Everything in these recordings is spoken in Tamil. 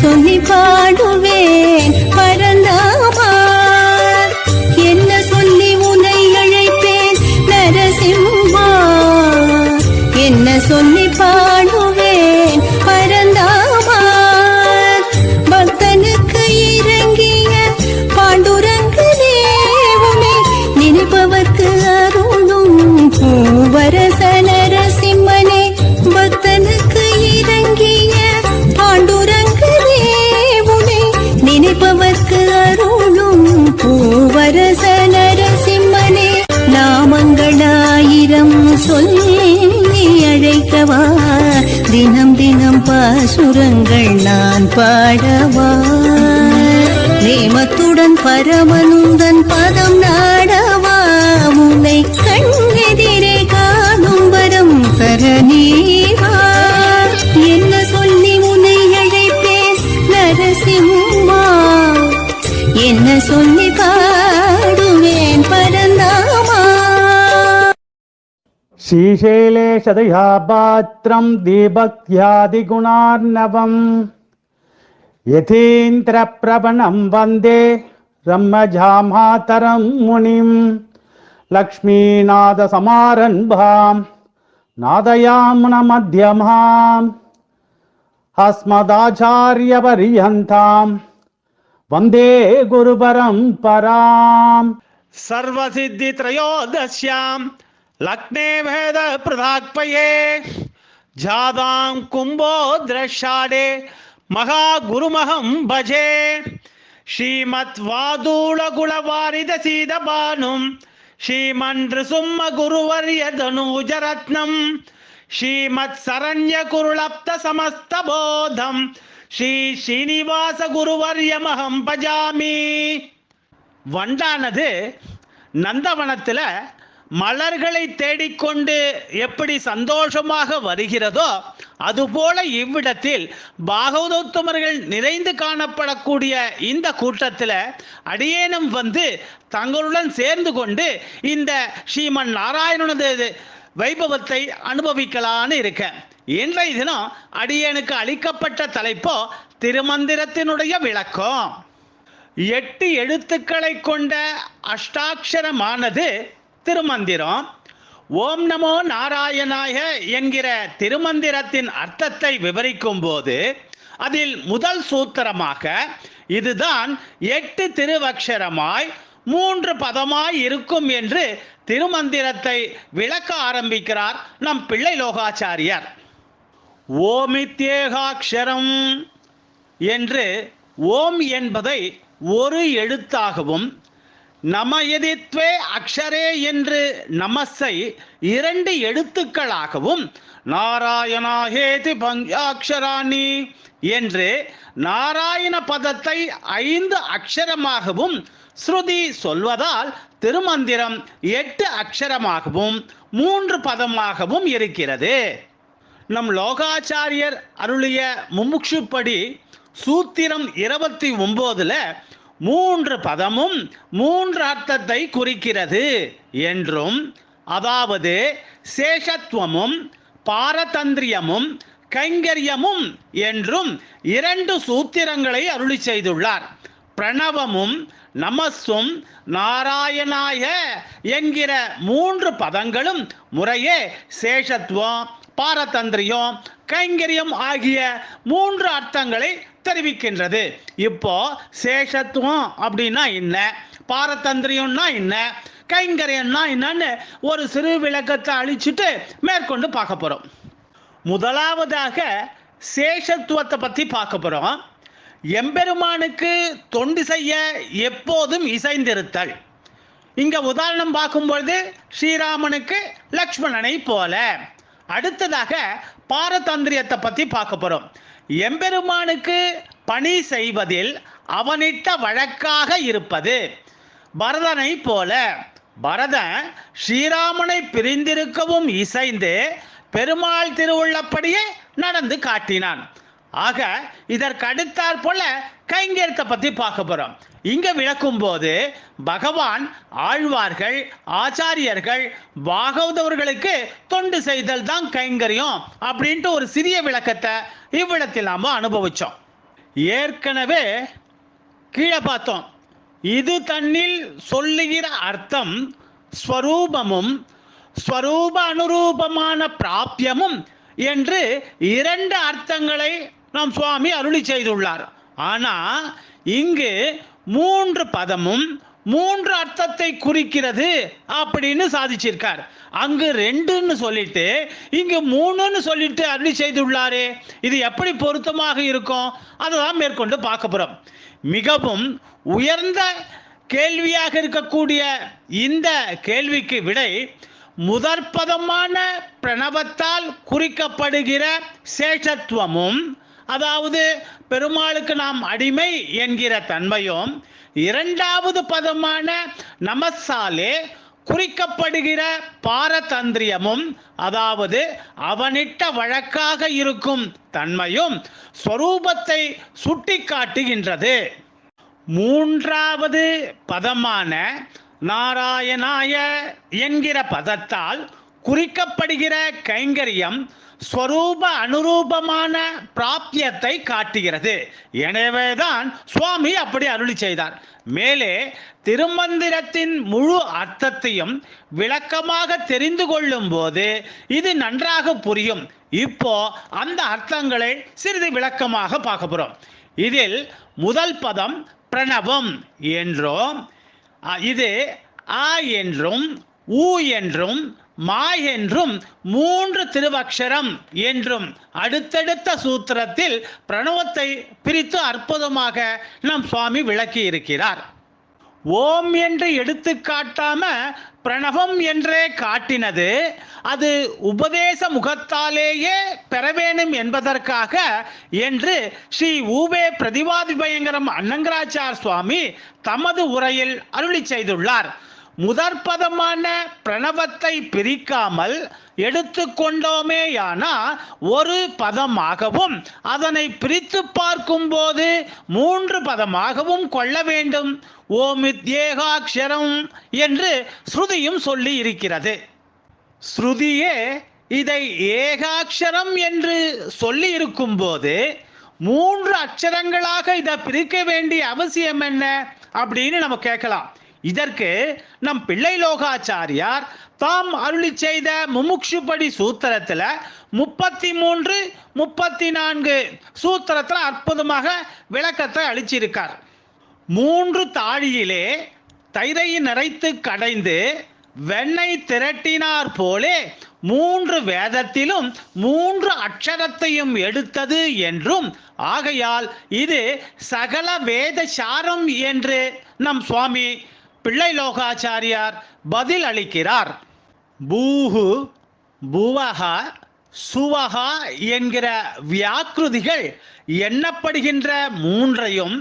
சொல்லி பாடுவேன் சுரங்கள் நான் பாடவா? நேமத்துடன் பரமனுந்தன் பதம் நாடவா? உன்னை கண்ணெதிரே காணும் வரம் தர என்ன சொல்லி உன்னை அழைப்பேன் நரசிம்மா? என்ன சொல்லி பாடுவேன் श्रीशैलेशदया पात्रं दीभक्त्यादिगुणार्णवम् यथीन्द्रप्रवणं वन्दे ब्रह्मजामातरं मुनिं लक्ष्मीनाथसमारम्भां नादयामुनमध्यमाम् अस्मदाचार्यपर्यन्तां वन्दे லக்னே வேத பிரதாத்பயே ஜாதாம் கும்போ திரஷாடே மகா குருமகம் பஜே. ஸ்ரீமத் வாதூளகுல வாரித சீதபானும் ஸ்ரீமன்று சும்ம குருவர்ய தனூஜரத்னம் ஸ்ரீமத் சரண்ய குருளப்த சமஸ்தபோதம் ஸ்ரீ ஸ்ரீனிவாச குருவர்யமகம் பஜாமி. வண்டானது நந்தவனத்தில் மலர்களை தேடிக்கொண்டு எப்படி சந்தோஷமாக வருகிறதோ அதுபோல இவ்விடத்தில் பாகவதோத்தமர்கள் நிறைந்து காணப்படக்கூடிய இந்த கூட்டத்தில் அடியேனும் வந்து தங்களுடன் சேர்ந்து கொண்டு இந்த ஸ்ரீமன் நாராயணனது வைபவத்தை அனுபவிக்கலான்னு இருக்கேன் இன்றைய தினம் அடியேனுக்கு அளிக்கப்பட்ட தலைப்போ திருமந்திரத்தினுடைய விளக்கம். எட்டு எழுத்துக்களை கொண்ட அஷ்டாட்சரமானது திருமந்திரம். ஓம் நமோ நாராயணாய என்கிற திருமந்திரத்தின் அர்த்தத்தை விவரிக்கும் போது அதில் முதல் சூத்திரமாக இதுதான் எட்டு திருவக்ஷரமாய் மூன்று பதமாய் இருக்கும் என்று திருமந்திரத்தை விளக்க ஆரம்பிக்கிறார் நம் பிள்ளை லோகாச்சாரியர். ஓமித்யேகாட்சரம் என்று ஓம் என்பதை ஒரு எழுத்தாகவும் நமயதித்வே அக்ஷரே என்று நமஸை இரண்டு எழுத்துக்களாகவும் நாராயணாகேதி பங்காட்சராணி என்று நாராயண பதத்தை ஐந்து அக்ஷரமாகவும் ஸ்ருதி சொல்வதால் திருமந்திரம் எட்டு அக்ஷரமாகவும் மூன்று பதமாகவும் இருக்கிறது. நம் லோகாச்சாரியர் அருளிய முமுட்சுப்படி சூத்திரம் இருபத்தி ஒம்போதுல மூன்று பதமும் மூன்று அர்த்தத்தை குறிக்கிறது என்றும் அதாவது சேஷத்துவமும் பாரதந்திரியமும் கைங்கரியமும் என்றும் இரண்டு சூத்திரங்களை அருளி செய்துள்ளார். பிரணவமும் நமஸும் நாராயணாய என்கிற மூன்று பதங்களும் முறையே சேஷத்துவம் பாரதந்திரியம் கைங்கரியம் ஆகிய மூன்று அர்த்தங்களை தெரிவிக்கின்றது இப்போ சேஷத்துவம் அப்படின்னா என்ன? பாரதந்திரியம்னா என்ன? கைங்கரியம்னா என்னன்னு ஒரு சிறு விளக்கத்தை அழிச்சிட்டு மேற்கொண்டு பார்க்க போறோம். முதலாவதாக சேஷத்துவத்தை பத்தி பார்க்க போறோம். எம்பெருமானுக்கு தொண்டு செய்ய எப்போதும் இசைந்திருத்தல். இங்க உதாரணம் பார்க்கும்பொழுது ஸ்ரீராமனுக்கு லக்ஷ்மணனை போல. அடுத்ததாக பாரதந்திரியத்தை பத்தி பார்க்க போறோம். எம்பெருமானுக்கு பணி செய்வதில் அவனிட்ட வழக்காக இருப்பது. பரதனை போல பரதன் ஸ்ரீராமனை பிரிந்திருக்கவும் இசைந்து பெருமாள் திருவுள்ளப்படியே நடந்து காட்டினான். ஆக இதற்கு அடுத்தாற் போல கைங்கரியத்தை பத்தி பார்க்க போறோம். இங்க விளக்கும் போது பகவான் ஆழ்வார்கள் ஆச்சாரியர்கள் பாகவதவர்களுக்கு தொண்டு செய்தல் தான் கைங்கரியம் அப்படின்ட்டு ஒரு சிறிய விளக்கத்தை இவ்விடத்தில் நாம அனுபவிச்சோம். ஏற்கனவே கீழே பார்த்தோம். இது தன்னில் சொல்லுகிற அர்த்தம் ஸ்வரூபமும் ஸ்வரூப அனுரூபமான பிராபியமும் என்று இரண்டு அர்த்தங்களை நாம் சுவாமி அருளி செய்துள்ளார். ஆனா இங்கு மூன்று பதமும் மூன்று அர்த்தத்தை குறிக்கிறது அப்படின்னு சாதிச்சிருக்கார். அங்கு ரெண்டுன்னு சொல்லிட்டு இங்கு மூணுன்னு சொல்லிட்டு அருளி செய்துள்ளாரே. இது எப்படி பொருத்தமாக இருக்கும்? அதை தான் மேற்கொண்டு பார்க்க போறோம். மிகவும் உயர்ந்த கேள்வியாக இருக்கக்கூடிய இந்த கேள்விக்கு விடை முதற்பதமான பிரணவத்தால் குறிக்கப்படுகிற சேஷத்துவமும் அதாவது பெருமாளுக்கு நாம் அடிமை என்கிற தன்மையும் இரண்டாவது பதமான நமசாலே குறிக்கப்படுகிற பாரதந்திரியமும் அதாவது அவனிட்ட வழக்காக இருக்கும் தன்மையும் ஸ்வரூபத்தை சுட்டிக்காட்டுகின்றது. மூன்றாவது பதமான நாராயணாய என்கிற பதத்தால் குறிக்கப்படுகிற கைங்கரியம் ஸ்வரூப அனுரூபமான பிராப்தியத்தை காட்டுகிறது. எனவேதான் சுவாமி அப்படி அருளி செய்தார். மேலே திருமந்திரத்தின் முழு அர்த்தத்தையும் விளக்கமாக தெரிந்து கொள்ளும் போது இது நன்றாக புரியும். இப்போ அந்த அர்த்தங்களை சிறிது விளக்கமாக பார்க்க போறோம். இதில் முதல் பதம் பிரணவம் என்றும். இது ஆ என்றும் ஊ என்றும் மா என்றும் மூன்று திருவக்ஷரம் என்றும் அடுத்தடுத்த சூத்திரத்தில் பிரணவத்தை பிரித்து அற்புதமாக நம் சுவாமி விளக்கி இருக்கிறார் ஓம் என்று எடுத்து காட்டாம பிரணவம் என்றே காட்டினது அது உபதேச முகத்தாலேயே பெற வேணும் என்பதற்காக என்று ஸ்ரீ ஊபே பிரதிவாதி பயங்கரம் அன்னங்கராச்சார் சுவாமி தமது உரையில் அருளி செய்துள்ளார். முதற்பதமான பிரணவத்தை பிரிக்காமல் எடுத்துக்கொண்டோமேயானா ஒரு பதமாகவும் அதனை பிரித்து பார்க்கும்போது மூன்று பதமாகவும் கொள்ள வேண்டும். ஓமித்யேகாட்சரம் என்று ஸ்ருதியும் சொல்லி இருக்கிறது. ஸ்ருதியே இதை ஏகாட்சரம் என்று சொல்லி இருக்கும்போது மூன்று அக்ஷரங்களாக இதை பிரிக்க வேண்டிய அவசியம் என்ன? அப்படின்னு நம்ம கேட்கலாம். இதற்கு நம் பிள்ளை லோகாச்சாரியார் தாம் அருளி செய்த முமுக்ஷுபடி சூத்திரத்துல முப்பத்தி மூன்று முப்பத்தி நான்கு சூத்திரத்துல அற்புதமாக விளக்கத்தை அளிச்சிருக்கார். மூன்று தாழியிலே தைரை நிறைத்து கடைந்து வெண்ணெய் திரட்டினார் போலே மூன்று வேதத்திலும் மூன்று அக்ஷரத்தையும் எடுத்தது என்றும் ஆகையால் இது சகல வேத சாரம் என்று நம் சுவாமி பிள்ளை லோகாச்சாரியார் பதில் அளிக்கிறார் பூஹு புவகா சுவஹா என்கிற வியாக்கிருதிகள் எண்ணப்படுகின்ற மூன்றையும்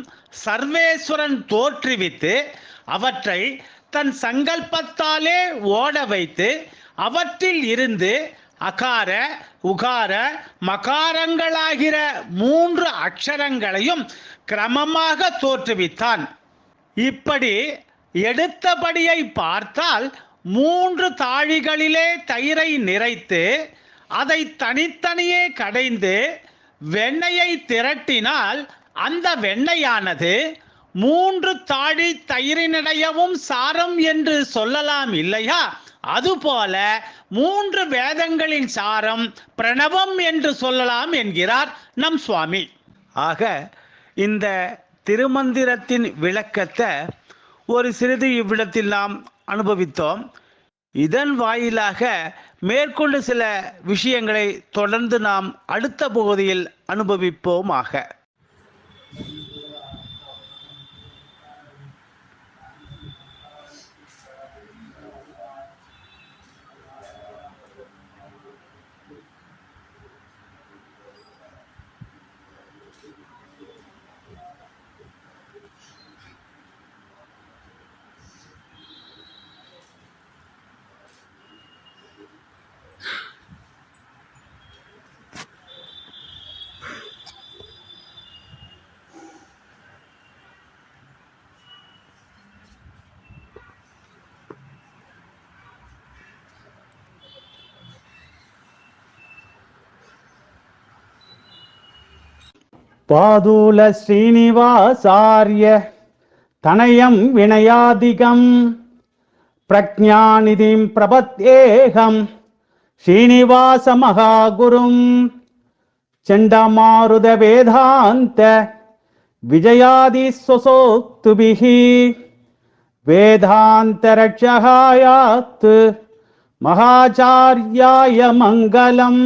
சர்வேஸ்வரன் தோற்றுவித்து அவற்றை தன் சங்கல்பத்தாலே ஓட வைத்து அவற்றில் இருந்து அகார உகார மகாரங்களாகிற மூன்று அக்ஷரங்களையும் கிரமமாக தோற்றுவித்தான். இப்படி எடுத்தபடியை பார்த்தால் மூன்று தாழிகளிலே தயிரை நிறைத்து அதை தனித்தனியே கடைந்து வெண்ணெயை திரட்டினால் அந்த வெண்ணெயானது மூன்று தாழி தயிரினடையவும் சாரம் என்று சொல்லலாம் இல்லையா? அதுபோல மூன்று வேதங்களின் சாரம் பிரணவம் என்று சொல்லலாம் என்கிறார் நம் சுவாமி. ஆக இந்த திருமந்திரத்தின் விளக்கத்தை ஒரு சிறிது இவ்விடத்தில் நாம் அனுபவித்தோம். இதன் வாயிலாக மேற்கொண்டு சில விஷயங்களை தொடர்ந்து நாம் அடுத்த பகுதியில் அனுபவிப்போமாக. பாதூல ஸ்ரீனிவாசாரிய தனயம் வினயாதிகம் பிரஜாநிதிம் பிரபத்தேகம் ஸ்ரீனிவாச மகாகுரும் செண்டமாருத வேதாந்த விஜயாதி சொசோக்துபிகி வேதாந்தரட்சகாயாத்து மகாச்சாரியாய மங்களம்.